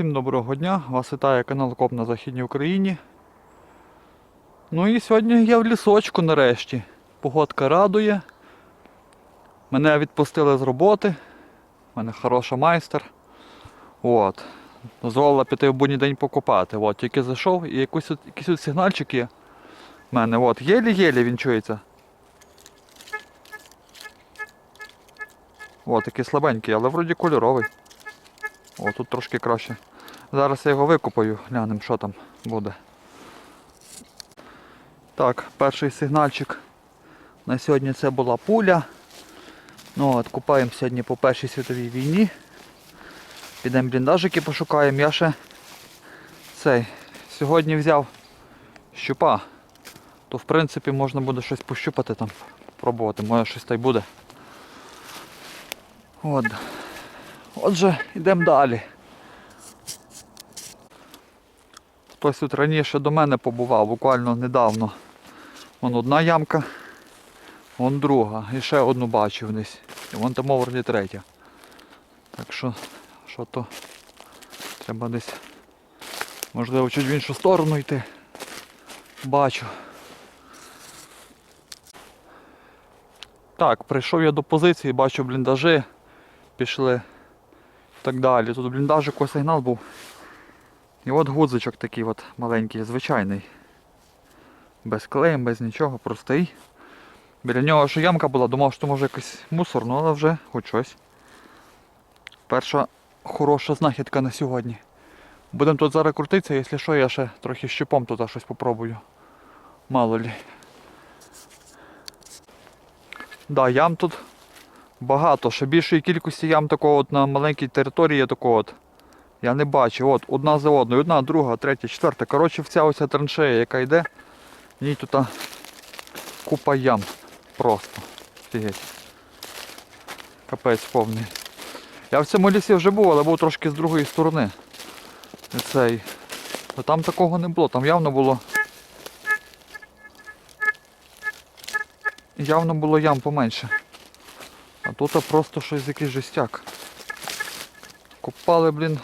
Всім доброго дня! Вас вітає канал Коп на Західній Україні. Ну і сьогодні я в лісочку нарешті. Погодка радує. Мене відпустили з роботи. У мене хороша майстер. От. Дозволила піти в будній день покупати. От, тільки зайшов і якийсь, якийсь сигнальчик є. У мене от, єлі-єлі він чується. О, такий слабенький, але вроді кольоровий. О, тут трошки краще. Зараз я його викупаю, глянемо, що там буде. Так, перший сигнальчик на сьогодні це була пуля. Ну от, Купаємо сьогодні по Першій світовій війні. Підемо бліндажики пошукаємо. Я ще цей сьогодні взяв щупа. То в принципі можна буде щось пощупати там, пробувати, може щось та й буде. От. Отже, йдемо далі. Хтось тут раніше до мене побував, буквально недавно. Вон одна ямка, вон друга. І ще одну бачив десь. І вон там вроді третя. Так що, що то треба десь, можливо, чуть в іншу сторону йти. Бачу. Так, прийшов я до позиції, бачу бліндажі, пішли і так далі. Тут в бліндажику сигнал був. І от гудзичок такий от маленький, звичайний. Без клеєм, без нічого, простий. Біля нього ще ямка була, думав, що може якийсь мусор, ну але вже хоч щось. Перша хороша знахідка на сьогодні. Будемо тут зараз крутитися, якщо що, я ще трохи щупом тут щось попробую. Мало лі. Да, ям тут багато, ще більшої кількості ям такого от на маленькій території такого от. Я не бачу. От одна за одною, одна, друга, третя, четверта. Коротше, вся оця траншея, яка йде, в ній тут купа ям. Просто. Офігеть. Капець повний. Я в цьому лісі вже був, але був трошки з другої сторони. Цей. А там такого не було, там явно було. Явно було ям поменше. А тут просто щось якийсь жестяк. Копали, блін,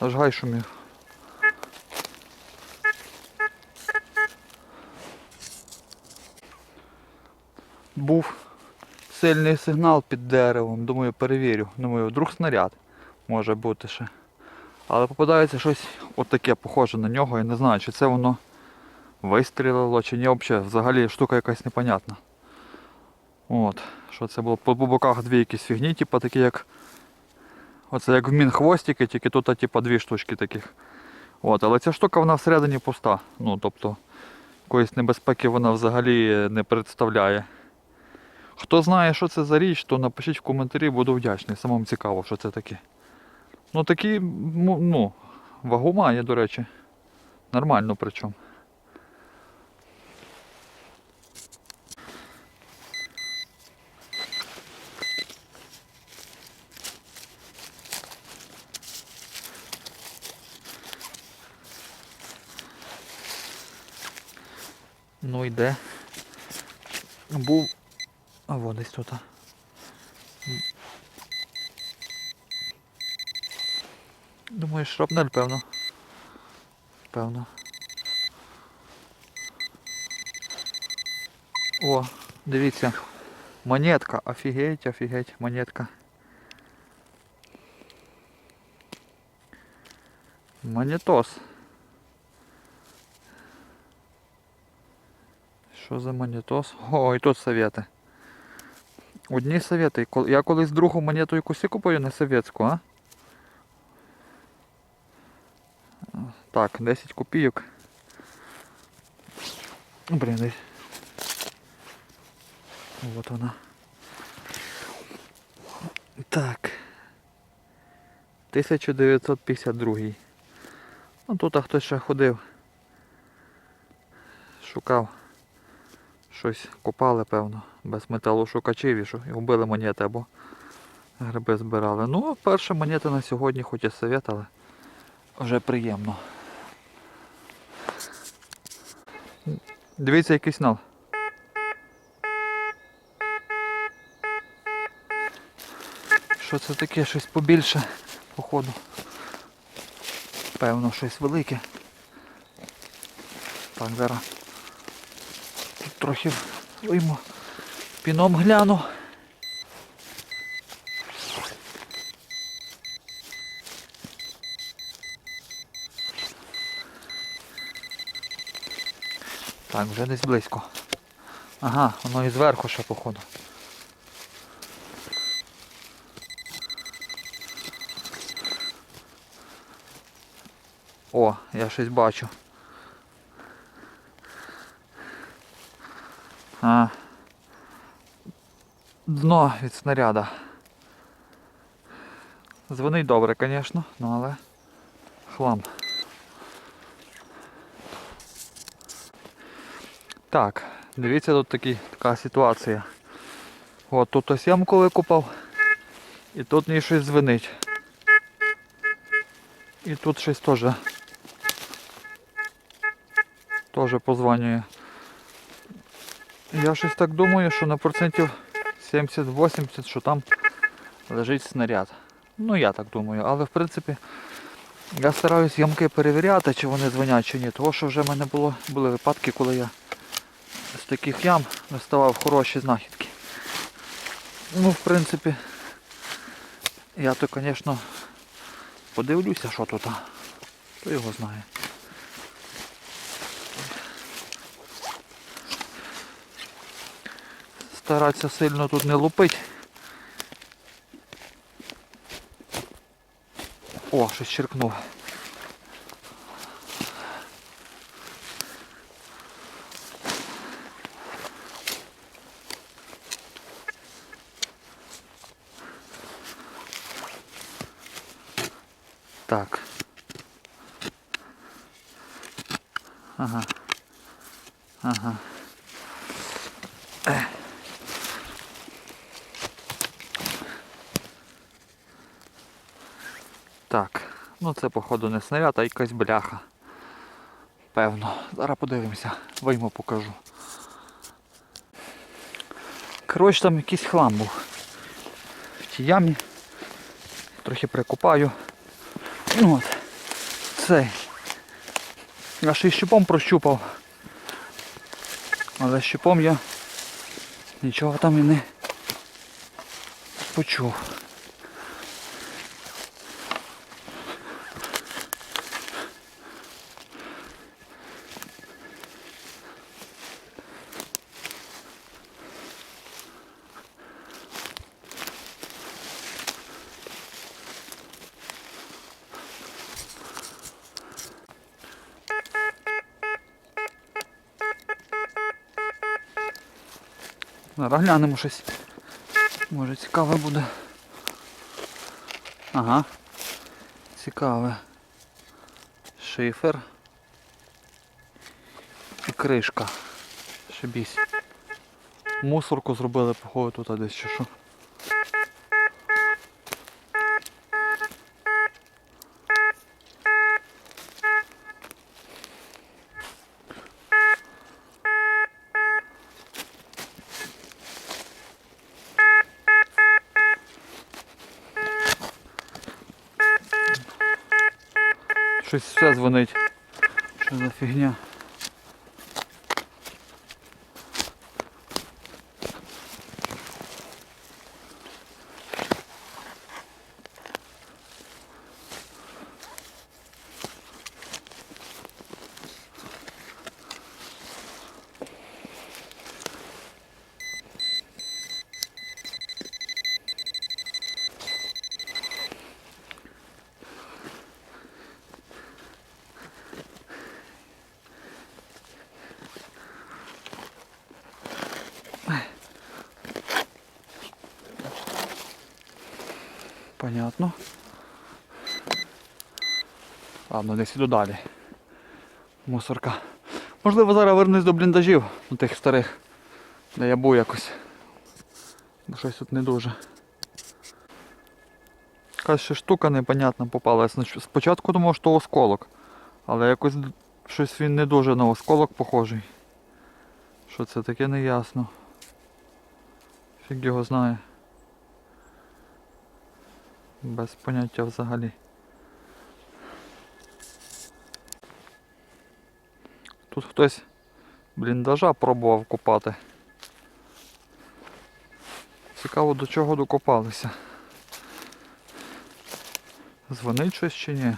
аж гай шумів. Був сильний сигнал під деревом, думаю, перевірю. Думаю, вдруг снаряд може бути ще. Але попадається щось отаке похоже на нього. Я не знаю, чи це воно вистрілило, чи ні, взагалі, взагалі штука якась непонятна. От, що це було по боках дві якісь фігні, типу такі як. Оце як в мінхвостики, тільки тут типу, дві штучки таких. От, але ця штука вона всередині пуста. Ну, тобто якоїсь небезпеки вона взагалі не представляє. Хто знає, що це за річ, то напишіть в коментарі, буду вдячний. Самому цікаво, що це таке. Ну такі, ну, вагу має, до речі. Нормально причому. Ну йде. Був. А во десь тут. Думаю, шрапнель, певно. Певно. О, дивіться. Монетка. Офігеть, офігеть, монетка. Монетос. Що за монетос? О, і тут совєти. Одні совєти. Я колись другу монету якусь купую не совєтську, а? Так, 10 копійок. Блін. Вот вона. Так. 1952. Ну тут а хтось ще ходив. Шукав. Щось копали, певно, без металошукачів і що, і вбили монети або гриби збирали. Ну, перша монета на сьогодні, хоч і совет, але вже приємно. Дивіться, який сигнал. Що це таке? Щось побільше, походу. Певно, щось велике. Так, зараз трохи вийму. Піном гляну. Так, вже десь близько. Ага, воно і зверху ще походу. О, я щось бачу. А. Дно від снаряда. Дзвонить добре, звісно, ну але хлам. Так, дивіться, тут такі, така ситуація. От тут ось ямку викупав. І тут мені щось дзвенить. І тут щось теж. Теж позвонює. Я щось так думаю, що на процентів 70-80, що там лежить снаряд. Ну я так думаю, але в принципі я стараюсь ямки перевіряти, чи вони дзвонять, чи ні. Тому що вже в мене було, були випадки, коли я з таких ям доставав хороші знахідки. Ну, в принципі, я то, звісно, подивлюся, що тут. а. Хто його знає. Старатися сильно тут не лупить. О, щось черкнув. Так. Ага. Ага. Е. Так, ну це походу не снаряд, а якась бляха. Певно. Зараз подивимося, вийму покажу. Коротше, там якийсь хлам був. В тій ямі. Трохи прикопаю. Ну от. Цей. Я ще й щупом прощупав. Але щупом я нічого там і не почув. Зараз глянемо щось. Може цікаве буде. Ага. Цікаве. Шифер. І кришка. Шибісь. Мусорку зробили, походу, тут десь чи що. Щось все дзвонить. Що за фігня? Понятно. Ладно, десь іду далі. Мусорка. Можливо, зараз вернусь до бліндажів, до тих старих, де я був якось. Бо щось тут не дуже. Якась ще штука непонятна попалась. Спочатку думав, що осколок. Але якось щось він не дуже на осколок похожий. Що це таке не ясно. Фіг його знає. Без поняття взагалі. Тут хтось бліндажа пробував копати. Цікаво до чого докопалися. Дзвонить щось чи ні?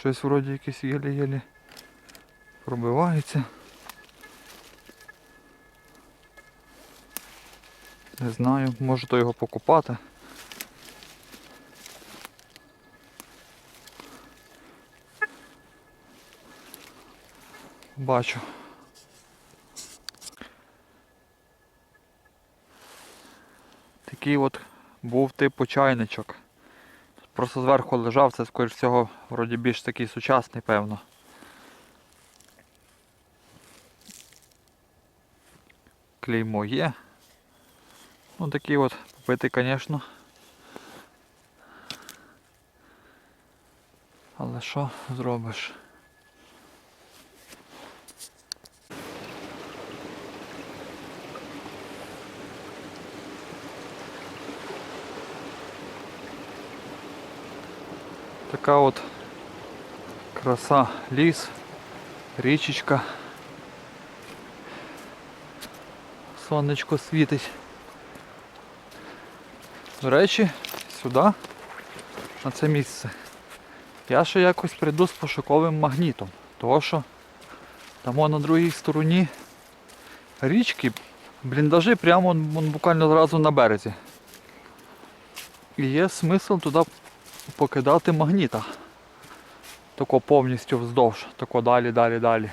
Щось вроді якесь єлі-єлі пробивається. Не знаю, може то його покупати. Бачу. Такий от був типу чайничок. Просто зверху лежав, це скоріш всього вроді більш такий сучасний, певно. Клеймо є. Ну такий от попити, звісно. Але що зробиш? Така от краса ліс, річечка. Сонечко світить. До речі, сюди, на це місце. Я ще якось прийду з пошуковим магнітом. Того що там на другій стороні річки, бліндажі прямо буквально зразу на березі. І є смисл туди покидати магніта. Тако повністю вздовж, тако далі, далі, далі.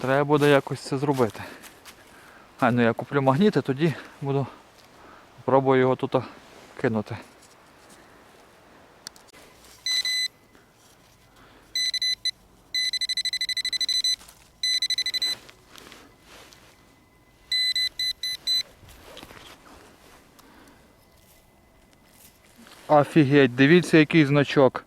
Треба буде якось це зробити. А, ну я куплю магніт і тоді буду пробую його тут кинути. Офігеть, дивіться який значок.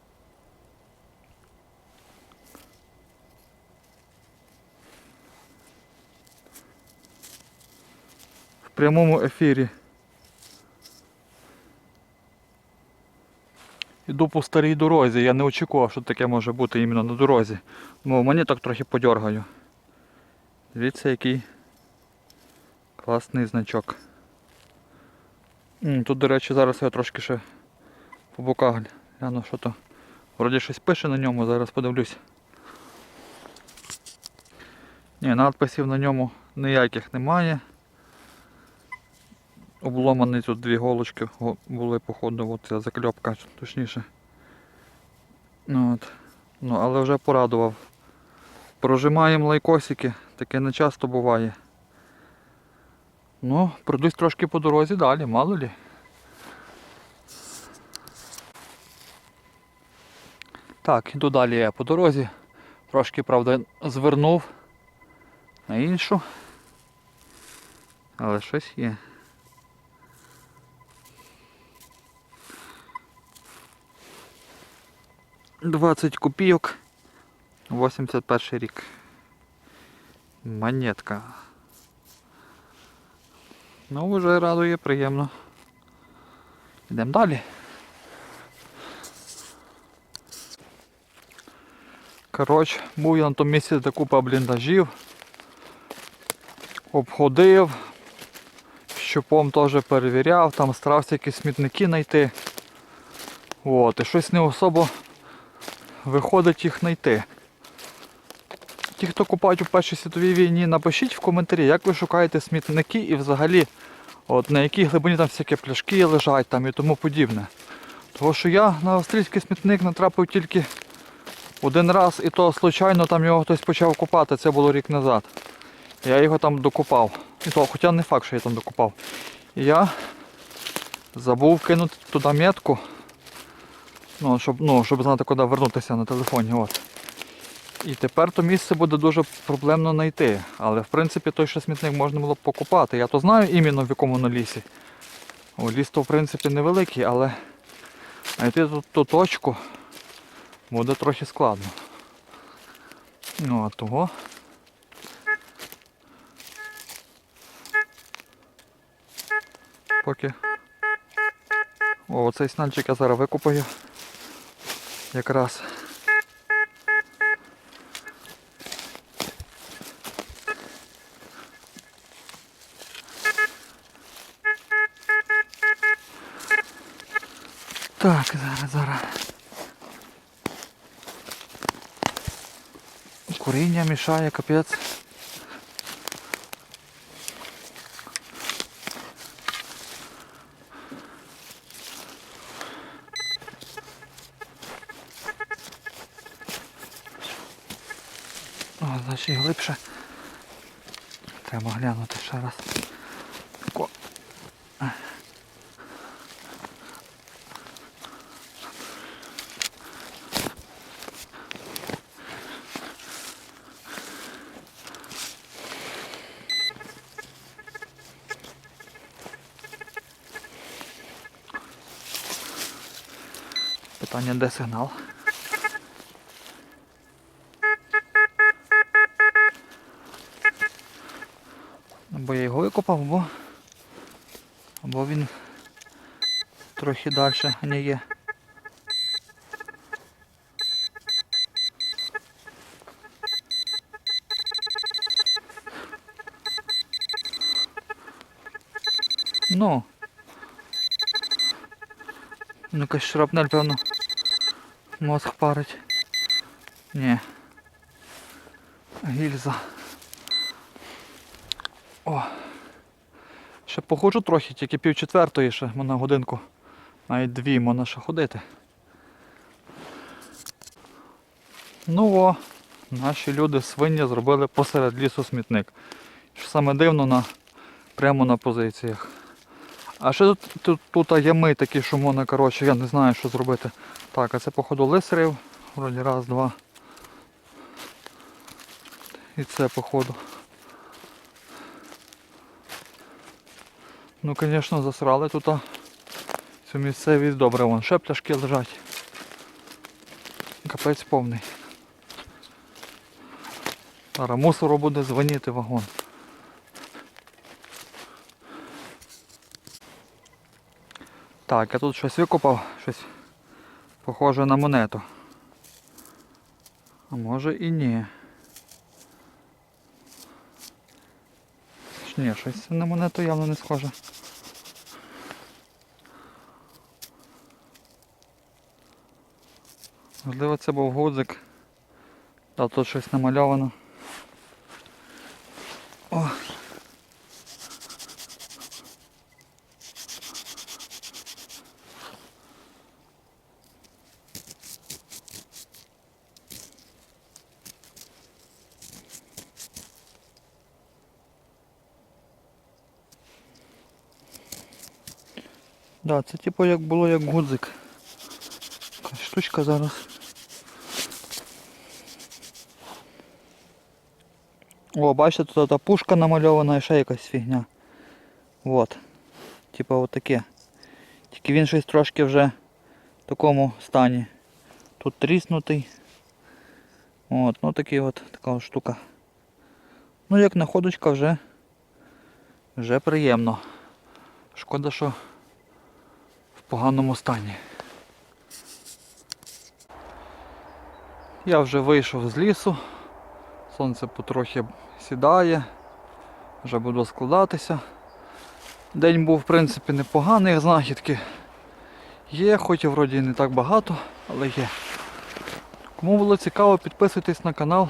В прямому ефірі. Іду по старій дорозі, я не очікував, що таке може бути іменно на дорозі. Ну, мені так трохи подьоргаю. Дивіться, який класний значок. Тут, до речі, зараз я трошки ще по боках гляну, що то. Вроді щось пише на ньому, зараз подивлюсь. Ні, надписів на ньому ніяких немає. Обломані тут дві голочки були, походу, от ця закльопка, точніше. Ну, от. ну, але вже порадував. Прожимаємо лайкосики, таке не часто буває. Ну, пройдусь трошки по дорозі далі, мало лі. Так, іду далі я по дорозі. Трошки, правда, звернув на іншу. Але щось є. Двадцять копійок. 81 рік. Монетка. Ну, вже радує, приємно. Йдемо далі. Коротше, був я на тому місці, де купа бліндажів. Обходив. Щупом теж перевіряв, там старався якісь смітники знайти. От, і щось не особо виходить їх знайти. Ті, хто купають у Першій світовій війні, напишіть в коментарі, як ви шукаєте смітники і взагалі от, на якій глибині там всякі пляшки лежать там і тому подібне. Тому що я на австрійський смітник натрапив тільки один раз і то случайно там його хтось почав купати, це було рік назад. Я його там докупав. І то, хоча не факт, що я там докупав. І я забув кинути туди метку. Ну, щоб, ну, щоб знати, куди вернутися на телефоні. От. І тепер то місце буде дуже проблемно знайти. Але в принципі той ще смітник можна було б покупати. Я то знаю іменно в якому на лісі. О, ліс то в принципі невеликий, але знайти ту, ту точку буде трохи складно. Ну а того. Поки. О, оцей снальчик я зараз викупаю. Якраз. Так, зараз, зараз. Куріння мішає, капець. Значить глибше. Треба глянути ще раз. Питання, де сигнал? Або я його викопав, або, або він трохи далі не є. Ну. Ну якась шрапнель, певно. Мозг парить. Ні. Гільза. О. Ще походжу трохи, тільки пів четвертої ще на годинку. Навіть дві можна ще ходити. Ну о, наші люди свині зробили посеред лісу смітник. Що саме дивно на, прямо на позиціях. А ще тут, тут, тут ями такі, що можна, коротше, я не знаю, що зробити. Так, а це походу лис рив. Вроді раз, два. І це походу. Ну, звісно, засрали тут цю місцевість добре, вон ще пляшки лежать. Капець повний. Зараз мусору буде дзвоніти вагон. Так, я тут щось викопав, щось похоже на монету. А може і ні. Ні, щось на монету явно не схоже. Можливо це був гудзик. Та тут щось намальовано. Да, це типу як було як гудзик. Якась штучка зараз. О, бачите, тут та пушка намальована і ще якась фігня. Вот. Типа от таке. Тільки він щось трошки вже в такому стані. Тут тріснутий. От, ну такий от така от штука. Ну як находочка вже вже приємно. Шкода, що поганому стані. Я вже вийшов з лісу, сонце потрохи сідає, вже буду складатися. День був в принципі непоганий, знахідки є, хоч і вроді не так багато, але є. Кому було цікаво, підписуйтесь на канал,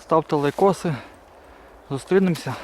ставте лайкоси. Зустрінемося.